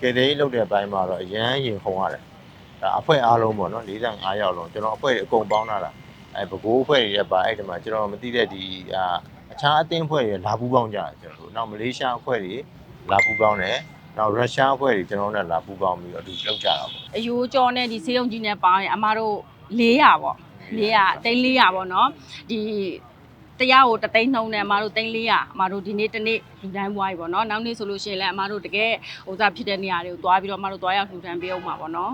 ကယ်တဲ့လုပ်တဲ့အပိုင်းမှာတော့အရန်ရင်ခုံရတယ်ဒါအဖွဲ့အားလုံးပေါ့နော်45ယောက်လုံးကျွန်တော်အဖွဲ့တွေအကုန်ပေါင်းလာတာအဲဘကိုးအဖွဲ့တွေရဲ့ပါအဲ့ဒီမှာကျွန်တော်မသိတဲ့ဒီအာအခြားအသင်းအဖွဲ့တွေလာပူးပေါင်းကြတယ်ကျွန်တော်တို့နောက်မလေးရှားအဖွဲ့တွေလာပူးပေါင်းတယ်နောက်ရုရှားအဖွဲ့တွေကျွန်တော်တို့နဲ့လာပူးပေါင်းပြီးတော့အတူလုပ်ကြတာပေါ့အယိုးကြောနဲ့ဒီဆေးရုံကြီးနဲ့ပေါင်းရင်အမတို့400ပေါ့400တိန်း400ပေါ့နော်ဒီ တရားကိုတသိန်းနှုံးနဲ့အမတို့သိန်း400အမတို့ဒီနေ့တနေ့လူတိုင်းပွားပြီပေါ့နော်နောက်နေ့ဆိုလို့ရှိရင်လည်းအမတို့တကယ်ဟိုစားဖြစ်တဲ့နေရာတွေကိုသွားပြီးတော့အမတို့သွားရောက်လူတိုင်းပေးအောင်ပါပေါ့နော်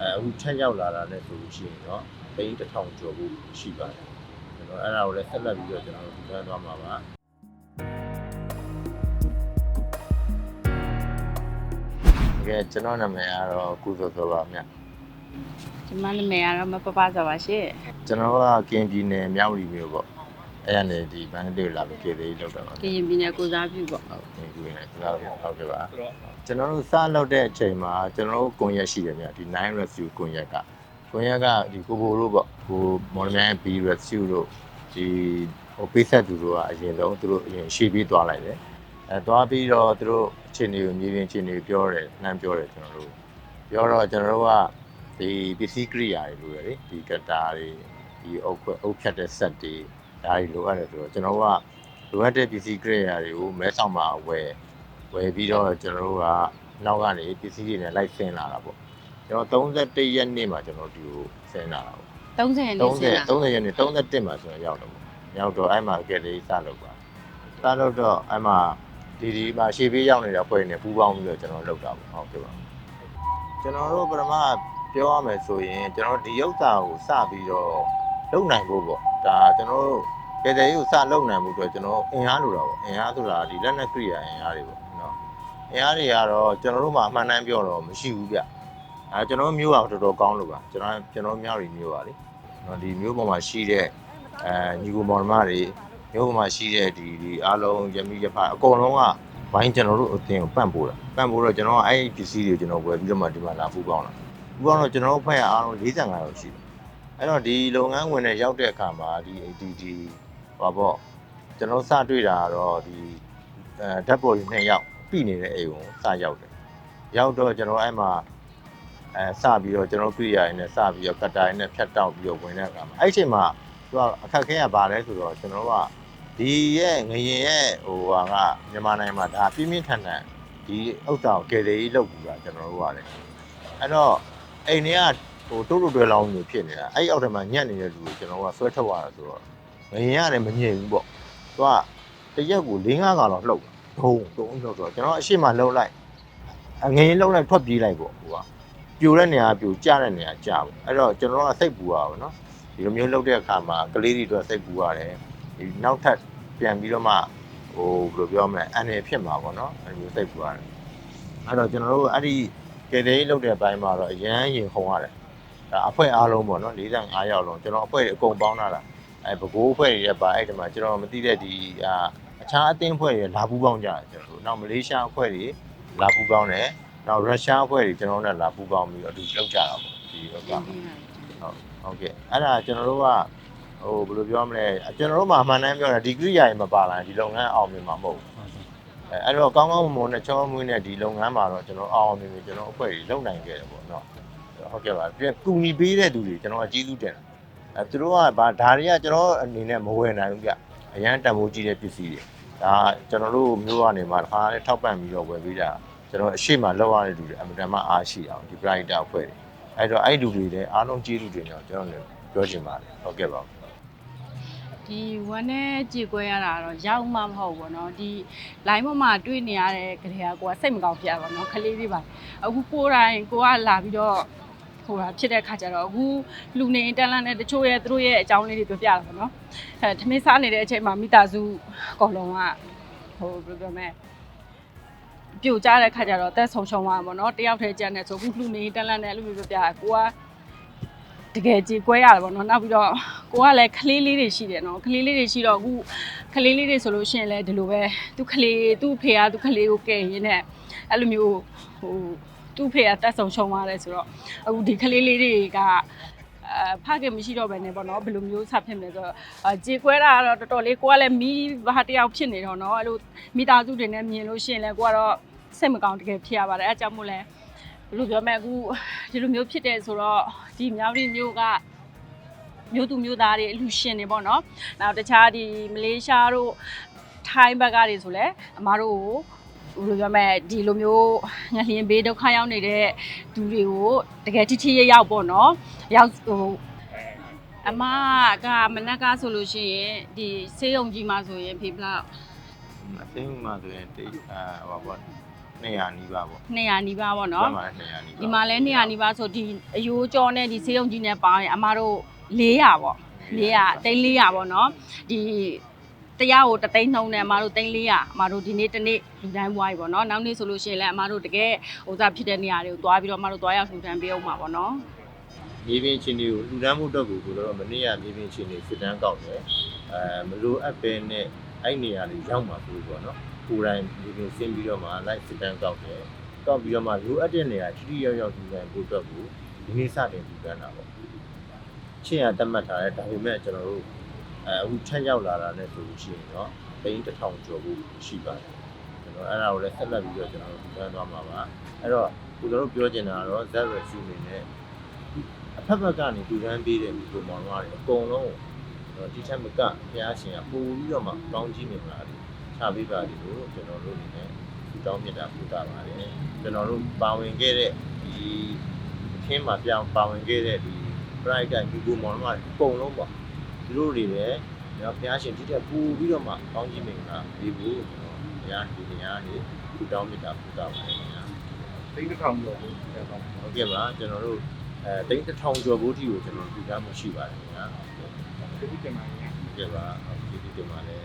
အဲအခုထက်ရောက်လာတာလည်းဆိုလို့ရှိရင်တော့သိန်းတစ်ထောင်ကျော်ဖို့ရှိပါတယ်ကျွန်တော်အဲ့ဒါကိုလည်းဆက်လက်ပြီးတော့ကျွန်တော်တို့ပြန်သွားမှာပါကဲကျွန်တော်နာမည်ကတော့ကုသိုလ်သောပါမြတ်ဒီမနာမည်ကတော့မပပဆိုပါရှင့်ကျွန်တော်ကကင်ပြည်နယ်မြောက်ရီမြို့ပေါ့ အဲ့ရနေဒီဘန်ဒေးလာပြီးကေသေးလောက်တော့ပါကရင်ပြည်နယ်ကိုစားပြုပေါ့ဟုတ်ကဲ့ဒီနေ့ကျွန်တော်ဟုတ်ကဲ့ပါကျွန်တော်တို့စလောက်တဲ့အချိန်မှာကျွန်တော်တို့ကွန်ရက်ရှိတယ်မြတ်ဒီ9 review ကွန်ရက်ကကွန်ရက်ကဒီကိုဘိုတို့ပေါ့ကိုမော်လမြိုင် B review တို့ဒီဟိုပေးဆက်သူတို့ကအရင်ဆုံးသူတို့အရင်ရှေ့ပြီးသွားလိုက်တယ်အဲသွားပြီးတော့သူတို့အခြေအနေကိုမြေပြင်အခြေအနေကိုပြောတယ်နှမ်းပြောတယ်ကျွန်တော်တို့ပြောတော့ကျွန်တော်တို့ကဒီပစ္စည်းကိရိယာတွေလိုတယ်လေဒီကတာတွေဒီအုပ်ခွက်အုပ်ဖြတ်တဲ့ဆက်တွေ ဒါတွေလိုအပ်တယ်ဆိုတော့ကျွန်တော်တို့ကလိုအပ်တဲ့ပစ္စည်းကိရိယာတွေကိုမဲဆောင်မှာဝယ်ဝယ်ပြီးတော့ကျွန်တော်တို့ကနောက်ကနေပစ္စည်းတွေနဲ့လိုက်ဆင်းလာတာပေါ့ကျွန်တော်31ရက်နေ့မှာကျွန်တော်ဒီကိုဆင်းလာတာပေါ့30ရက်နေ့စဉ်း30 30ရက်နေ့31မှာကျွန်တော်ရောက်တော့ပေါ့ရောက်တော့အဲ့မှာကဲလေးစလုပ်ပါစလုပ်တော့အဲ့မှာဒီဒီမှာရှေ့ပေးရောက်နေတဲ့ဖွဲ့နေပူးပေါင်းပြီးတော့ကျွန်တော်လုပ်တာပေါ့ဟုတ်ကဲ့ပါကျွန်တော်တို့ပထမပြောရမယ်ဆိုရင်ကျွန်တော်ဒီဥစ္စာကိုစပြီးတော့လုပ်နိုင်ဖို့ပေါ့ ဒါကျွန်တော်တို့ကဲတဲ့ကိုစလုံနိုင်မှုအတွက်ကျွန်တော်အင်အားလိုတာပေါ့အင်အားဆိုတာဒီလက်နက်ကိရိယာအင်အားတွေပေါ့နော်အင်အားတွေကတော့ကျွန်တော်တို့မှအမှန်တမ်းပြောတော့မရှိဘူးဗျအဲကျွန်တော်မျိုးကတော်တော်ကောင်းလို့ပါကျွန်တော်ကျွန်တော်မြောက်ရီမျိုးပါလေနော်ဒီမျိုးပေါ်မှာရှိတဲ့အဲညီကိုမောင်နှမတွေမျိုးပေါ်မှာရှိတဲ့ဒီဒီအားလုံးယမိယဖအကုန်လုံးကဘိုင်းကျွန်တော်တို့အတင်ကိုပန့်ပိုးတာပန့်ပိုးတော့ကျွန်တော်ကအဲ့ဒီပစ္စည်းတွေကိုကျွန်တော်ဝယ်ပြီးတော့မှဒီမှာလာဖူးကောင်းတာဖူးကောင်းတော့ကျွန်တော်တို့ဖက်ရအားလုံး45ရောက်ရှိတယ် အဲ့တော့ဒီလုပ်ငန်းဝင်တဲ့ရောက်တဲ့အခါမှာဒီဒီဒီပါပေါ့ကျွန်တော်စတွေ့တာကတော့ဒီအဲဓာတ်ပေါ်ကြီးနှစ်ယောက်ပြီနေတဲ့အိမ်ကိုစရောက်တယ်ရောက်တော့ကျွန်တော်အဲ့မှာအဲစပြီးတော့ကျွန်တော်ပြရရင်လည်းစပြီးတော့ကတ်တာရင်နဲ့ဖြတ်တောက်ပြီးတော့ဝင်တဲ့အခါမှာအဲ့ဒီအချိန်မှာသူကအခက်ခဲရပါလဲဆိုတော့ကျွန်တော်ကဒီရဲ့ငရင်ရဲ့ဟိုဟာကမြန်မာနိုင်ငံမှာဒါပြင်းပြင်းထန်ထန်ဒီဥစ္စာကိုကယ်တယ်ကြီးလုပ်ပြီးတာကျွန်တော်တို့ကလည်းအဲ့တော့အိမ်တွေက ဟိုတိုးတိုးတွဲလောင်းနေဖြစ်နေတာအဲ့ဒီအောက်ထက်မှာညက်နေတဲ့လူကိုကျွန်တော်ကဆွဲထုတ်ရတာဆိုတော့ငရင်ရတယ်မငြိမ်ဘူးပေါ့သူကတရက်ကို၄၅ကောင်တော့လှုပ်ဒုံဒုံလှုပ်တော့ကျွန်တော်အရှိမလှုပ်လိုက်အငရင်လှုပ်လိုက်ထွက်ပြေးလိုက်ပေါ့ဟိုကပြိုတဲ့နေရာပြိုကျတဲ့နေရာကျပေါ့အဲ့တော့ကျွန်တော်ကစိတ်ပူရပါဘောနော်ဒီလိုမျိုးလှုပ်တဲ့အခါမှာကလေးတွေအတွက်စိတ်ပူရတယ်ဒီနောက်ထပ်ပြန်ပြီးတော့မှဟိုဘယ်လိုပြောမလဲအန်ရဖြစ်မှာပေါ့နော်အဲ့လိုမျိုးစိတ်ပူရတယ်အဲ့တော့ကျွန်တော်တို့အဲ့ဒီကယ်တဲ့လှုပ်တဲ့အပိုင်းမှာတော့အရန်ရင်ခုံရတယ် ဒါအဖွဲ့အားလုံးပေါ့နော်45ယောက်လုံးကျွန်တော်အဖွဲ့တွေအကုန်ပေါင်းလာတာအဲဘကိုးအဖွဲ့တွေရဲ့ပါအဲ့ဒီမှာကျွန်တော်မသိတဲ့ဒီအာအခြားအသင်းအဖွဲ့တွေလာပူးပေါင်းကြတယ်ကျွန်တော်တို့နောက်မလေးရှားအဖွဲ့တွေလာပူးပေါင်းတယ်နောက်ရုရှားအဖွဲ့တွေကျွန်တော်တို့နဲ့လာပူးပေါင်းပြီးတော့အတူလုပ်ကြတာပေါ့ဒီဥစ္စာမှာဟုတ်ဟုတ်ကဲ့အဲ့ဒါကျွန်တော်တို့ကဟိုဘယ်လိုပြောမလဲကျွန်တော်တို့မှအမှန်တမ်းပြောတာဒီကိရိယာတွေမပါလာရင်ဒီလုပ်ငန်းအောင်မြင်မှာမဟုတ်ဘူးအဲအဲ့တော့ကောင်းကောင်းမွန်မွန်နဲ့ချောမွေးနဲ့ဒီလုပ်ငန်းမှာတော့ကျွန်တော်အောင်အောင်မြင်မြင်ကျွန်တော်အဖွဲ့တွေလုပ်နိုင်ခဲ့တယ်ပေါ့နော် ဟုတ်ကဲ့ပါပြန်ကူညီပေးတဲ့သူတွေကျွန်တော်အကျေးဇူးတင်တယ်အဲသူတို့ကဗာဒါတွေကကျွန်တော်အနေနဲ့မဝယ်နိုင်ဘူးကြအရန်တန်ဖိုးကြီးတဲ့ပစ္စည်းတွေဒါကျွန်တော်တို့မျိုးကနေမှတစ်ခါလေးထောက်ပံ့ပြီးတော့ဝယ်ပေးတာကျွန်တော်အရှိမလောက်ရတဲ့လူတွေအမှန်တမ်းအားရှိအောင်ဒီ bright အဖွဲ့တွေအဲ့တော့အဲ့လူတွေလည်းအားလုံးကျေးဇူးတင်ကြောင်းကျွန်တော်လည်းပြောချင်ပါတယ်ဟုတ်ကဲ့ပါဒီဝမ်းနဲ့ကြေကွဲရတာတော့ရောက်မှမဟုတ်ဘူးပေါ့နော်ဒီ line ပေါ်မှာတွေ့နေရတဲ့ကလေးကကိုကစိတ်မကောင်းဖြစ်ရပါတော့ခလေးလေးပါအခုကိုယ်တိုင်ကိုကလာပြီးတော့ ဟိုဟာဖြစ်တဲ့ခါကျတော့အခုလူနေတန်းလန်းနဲ့တချို့ရဲ့သူတို့ရဲ့အကြောင်းလေးတွေပြောပြတာပေါ့နော်အဲထမင်းစားနေတဲ့အချိန်မှာမိသားစုအကောင်လုံးကဟိုဘယ်လိုပြောမလဲပြိုကျတဲ့ခါကျတော့တက်ဆုံရှုံသွားမှာပေါ့နော်တယောက်တည်းကြံနေဆိုအခုလူနေတန်းလန်းနဲ့အဲ့လိုမျိုးပြောပြတာကိုကတကယ်ကြေကွဲရတယ်ပေါ့နော်နောက်ပြီးတော့ကိုကလည်းကလေးလေးတွေရှိတယ်နော်ကလေးလေးတွေရှိတော့အခုကလေးလေးတွေဆိုလို့ရှိရင်လည်းဒီလိုပဲသူကလေးသူ့ဖေကသူကလေးကိုကယ်ရင်းနဲ့အဲ့လိုမျိုးဟို သူ့ဖေကတက်ဆုံရှုံသွားတယ်ဆိုတော့အခုဒီကလေးလေးတွေကအဲဖခင်မရှိတော့ဘဲနဲ့ပေါ့နော်ဘယ်လိုမျိုးဆက်ဖြစ်မလဲဆိုတော့အာကြေကွဲတာကတော့တော်တော်လေးကိုကလည်းမိဘာတယောက်ဖြစ်နေတော့နော်အဲ့လိုမိသားစုတွေနဲ့မြင်လို့ရှိရင်လည်းကိုကတော့စိတ်မကောင်းတကယ်ဖြစ်ရပါတယ်အဲအကြောင့်မို့လဲဘယ်လိုပြောမလဲအခုဒီလိုမျိုးဖြစ်တယ်ဆိုတော့ဒီမြောက်ရီမျိုးကမျိုးသူမျိုးသားတွေအလူရှင်တွေပေါ့နော်နောက်တခြားဒီမလေးရှားတို့ထိုင်းဘက်ကတွေဆိုလဲအမားတို့ကို ဘယ်လိုပြောမလဲဒီလိုမျိုးငလျင်ဘေးဒုက္ခရောက်နေတဲ့သူတွေကိုတကယ်ထိထိရရောက်ပေါ့နော်ရောက်ဟိုအမကမနက်ကဆိုလို့ရှိရင်ဒီဆေးရုံကြီးမှာဆိုရင်ဖေဖလောက်အသိမှဆိုရင်တိတ်အာဟောပေါ့200နီးပါးပေါ့200နီးပါးပေါ့နော်ဘာမှ200နီးပါးဒီမှာလဲ200နီးပါးဆိုဒီအယိုးကြောနဲ့ဒီဆေးရုံကြီးနဲ့ပေါင်းရင်အမတို့400ပေါ့400တိန်း400ပေါ့နော်ဒီ တရားကိုတသိန်းနှုံးနဲ့အမတို့သိန်း400အမတို့ဒီနေ့တနေ့လူတိုင်းပွားပြီပေါ့နော်နောက်နေ့ဆိုလို့ရှိရင်လည်းအမတို့တကယ်ဟိုစားဖြစ်တဲ့နေရာတွေကိုတွားပြီးတော့အမတို့တွားရောက်လူတိုင်းပေးအောင်ပါပေါ့နော်မြေပြင်ချင်းတွေကိုလူတန်းမှုတော့ကိုကိုတော့မနေ့ကမြေပြင်ချင်းတွေစစ်တမ်းကောက်တယ်အဲမလိုအပ်ပဲနဲ့အဲ့နေရာတွေရောက်မှာဘူးပေါ့နော်ကိုယ်တိုင်မြေပြင်ဆင်းပြီးတော့မှလိုက်စစ်တမ်းကောက်တယ်ကောက်ပြီးတော့မှလိုအပ်တဲ့နေရာထိထိရောက်ရောက်ဒီတိုင်းပို့တော့ဘူးဒီနေ့စတင်ဒီကန်းတာပေါ့ချင်းရတတ်မှတ်ထားတယ်ဒါပေမဲ့ကျွန်တော်တို့ အဲအခုထက်ရောက်လာတာနဲ့ဆိုလို့ရှိရင်တော့တိန်းတစ်ထောင်ကျော်ဖို့ရှိပါတယ်ကျွန်တော်အဲ့ဒါကိုလည်းဆက်လက်ပြီးတော့ကျွန်တော်တို့ဒီကန်းသွားမှာပါအဲ့တော့ကိုတို့ပြောချင်တာကတော့ Z resume နဲ့အဖက်ဖက်ကနေဒူရန်ပေးတဲ့ဒီလိုမောင်တွေအကုန်လုံးကိုဒီထက်မကဘုရားရှင်ကပို့ပြီးတော့မှကောင်းကြီးနေမှာလေချပေးပါလိမ့်လို့ကျွန်တော်တို့အနေနဲ့ဒီတောင်းမြတ်တာပူတာပါတယ်ကျွန်တော်တို့ပါဝင်ခဲ့တဲ့ဒီအခင်းမှာပြောင်းပါဝင်ခဲ့တဲ့ဒီ bright ကဒီလိုမောင်တွေအကုန်လုံးပေါ့ ဒီလိုတွေလည်းကျွန်တော်ဘုရားရှင်ဒီထက်ပို့ပြီးတော့မှကောင်းကြီးနေမှာဒီဘူးကျွန်တော်ဘုရားဒီနေရာနေဒီတောင်းမြတ်တာပူတာပါတယ်ခင်ဗျာသိန်းတစ်ထောင်ကျော်ကိုပြန်တော့ဟုတ်ကဲ့ပါကျွန်တော်တို့အဲတိန်းတစ်ထောင်ကျော်ဘိုးတီကိုကျွန်တော်ပြပြမှုရှိပါတယ်ခင်ဗျာဒီဒီတင်ပါညာဟုတ်ကဲ့ပါကျေးဇူးတင်ပါတယ်